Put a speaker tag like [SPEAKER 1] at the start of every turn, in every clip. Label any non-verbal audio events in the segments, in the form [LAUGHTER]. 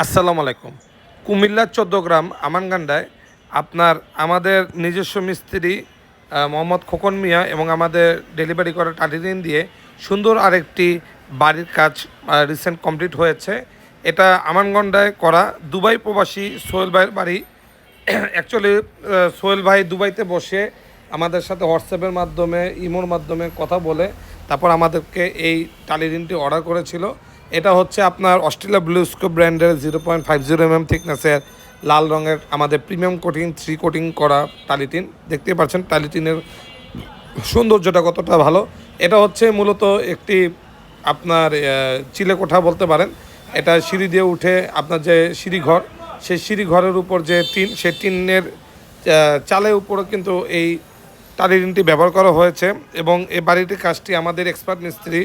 [SPEAKER 1] আসসালামু আলাইকুম। কুমিল্লার চোদ্দ গ্রাম আমানগান্ডায় আপনার, আমাদের নিজস্ব মিস্ত্রি মোহাম্মদ খোকন মিয়া এবং আমাদের ডেলিভারি করা টাটিদিন দিয়ে সুন্দর আরেকটি বাড়ির কাজ রিসেন্ট কমপ্লিট হয়েছে। এটা আমানগন্ডায় করা দুবাই প্রবাসী সোহেল ভাইয়ের বাড়ি। [CLEARS THROAT] অ্যাকচুয়ালি সোহেল ভাই দুবাইতে বসে আমাদের সাথে হোয়াটসঅ্যাপের মাধ্যমে, ইমোর মাধ্যমে কথা বলে, তারপর আমাদেরকে এই টালিরিনটি অর্ডার করেছিল। এটা হচ্ছে আপনার অস্ট্রেলিয়া ব্লুস্কো ব্র্যান্ডের zero point five zero M M থিকনেসের লাল রঙের আমাদের প্রিমিয়াম কোটিং থ্রি কোটিং করা টালিটিন দেখতেই পাচ্ছেন টালিটিনের সৌন্দর্যটা কতটা ভালো। এটা হচ্ছে মূলত একটি আপনার চিলে কোঠা বলতে পারেন। এটা সিঁড়ি দিয়ে উঠে আপনার যে সিঁড়িঘর, সেই সিঁড়িঘরের উপর যে টিন সে টিনের চালের উপরে কিন্তু এই টালিটিনটি ব্যবহার করা হয়েছে। এবং এই বাড়িটির কাজটি আমাদের এক্সপার্ট মিস্ত্রি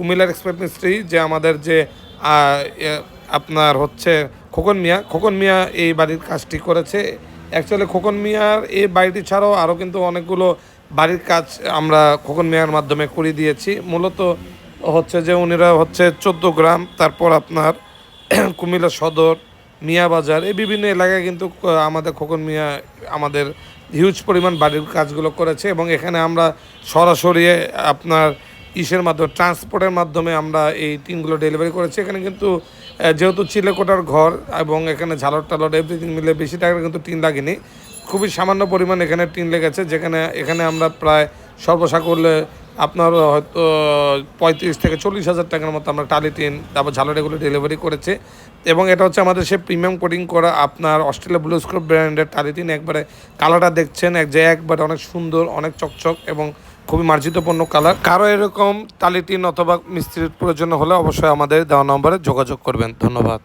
[SPEAKER 1] কুমিল্লার এক্সপার্ট মিস্ত্রি যে আমাদের যে আপনার হচ্ছে খোকন মিয়া খোকন মিয়া এই বাড়ির কাজটি করেছে। অ্যাকচুয়ালি খোকন মিয়ার এই বাড়িটি ছাড়াও আরও কিন্তু অনেকগুলো বাড়ির কাজ আমরা খোকন মিয়ার মাধ্যমে করে দিয়েছি। মূলত হচ্ছে যে উনিরা হচ্ছে চোদ্দ গ্রাম, তারপর আপনার [CLEARS THROAT] কুমিল্লা সদর, মিয়া বাজার, এই বিভিন্ন এলাকায় কিন্তু আমাদের খোকন মিয়া আমাদের হিউজ পরিমাণ বাড়ির কাজগুলো করেছে এবং এখানে আমরা সরাসরি আপনার ইসের মাধ্যমে ট্রান্সপোর্টের মাধ্যমে আমরা এই টিনগুলো ডেলিভারি করেছি। এখানে কিন্তু যেহেতু চিলেকোটার ঘর এবং এখানে ঝালর টালর এভরিথিং মিলে বেশি টাকার কিন্তু টিন লাগেনি। খুবই সামান্য পরিমাণ এখানে টিন লেগেছে, যেখানে, এখানে আমরা প্রায় সর্বসা করলে আপনার হয়তো পঁয়ত্রিশ থেকে চল্লিশ হাজার টাকার মতো আমরা টালি টিন, তারপর ঝালর এগুলো ডেলিভারি করেছে। এবং এটা হচ্ছে আমাদের সে প্রিমিয়াম কোটিং করা আপনার অস্ট্রেলিয়া ব্লু স্ক্রপ ব্র্যান্ডের টালি টিন। একবারে কালারটা দেখছেন, এক যে একবারে অনেক সুন্দর, অনেক চকচক এবং খুবই মার্জিতপূর্ণ কালার কারও এরকম তালিটিন অথবা মিস্ত্রির প্রয়োজন হলে অবশ্যই আমাদের দেওয়া নম্বরে যোগাযোগ করবেন। ধন্যবাদ।